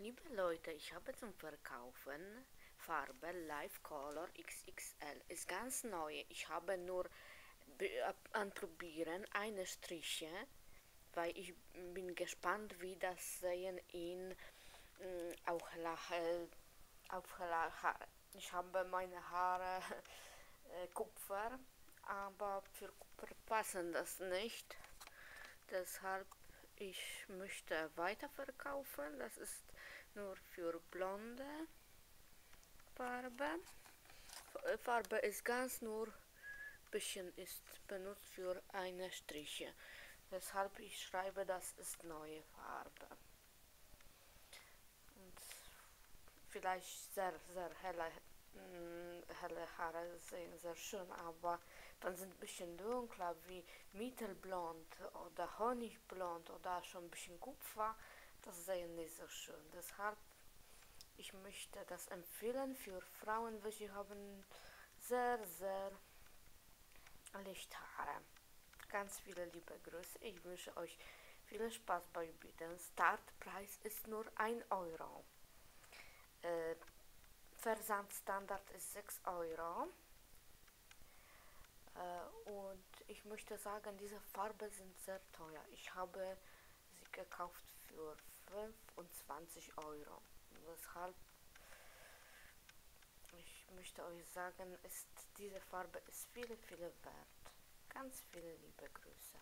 Liebe Leute, ich habe zum Verkaufen Farbe Live Color XXL. Ist ganz neu. Ich habe nur anprobieren eine Striche, weil ich bin gespannt, wie das sehen in äh, auch Lache, auf Haare. Ich habe meine Haare äh, Kupfer, aber für Kupfer passen das nicht. Deshalb ich möchte weiterverkaufen. Das ist nur für blonde Farbe. Farbe ist ganz nur bisschen ist benutzt für eine Striche. Deshalb ich schreibe, das ist neue Farbe. Und vielleicht sehr, sehr helle, helle Haare sehen sehr schön, aber dann sind ein bisschen dunkler wie mittelblond oder honigblond oder schon ein bisschen Kupfer. Das sehen nicht so schön. Deshalb ich möchte das empfehlen für Frauen, welche haben sehr, sehr Lichthaare. Ganz viele liebe Grüße. Ich wünsche euch viel Spaß beim Bieten. Startpreis ist nur 1 Euro. Äh, Versandstandard ist 6 Euro. Äh, und ich möchte sagen, diese Farben sind sehr teuer. Ich habe sie gekauft für 25 Euro. Deshalb ich möchte euch sagen, ist diese Farbe ist viele, viele wert. Ganz viele liebe Grüße.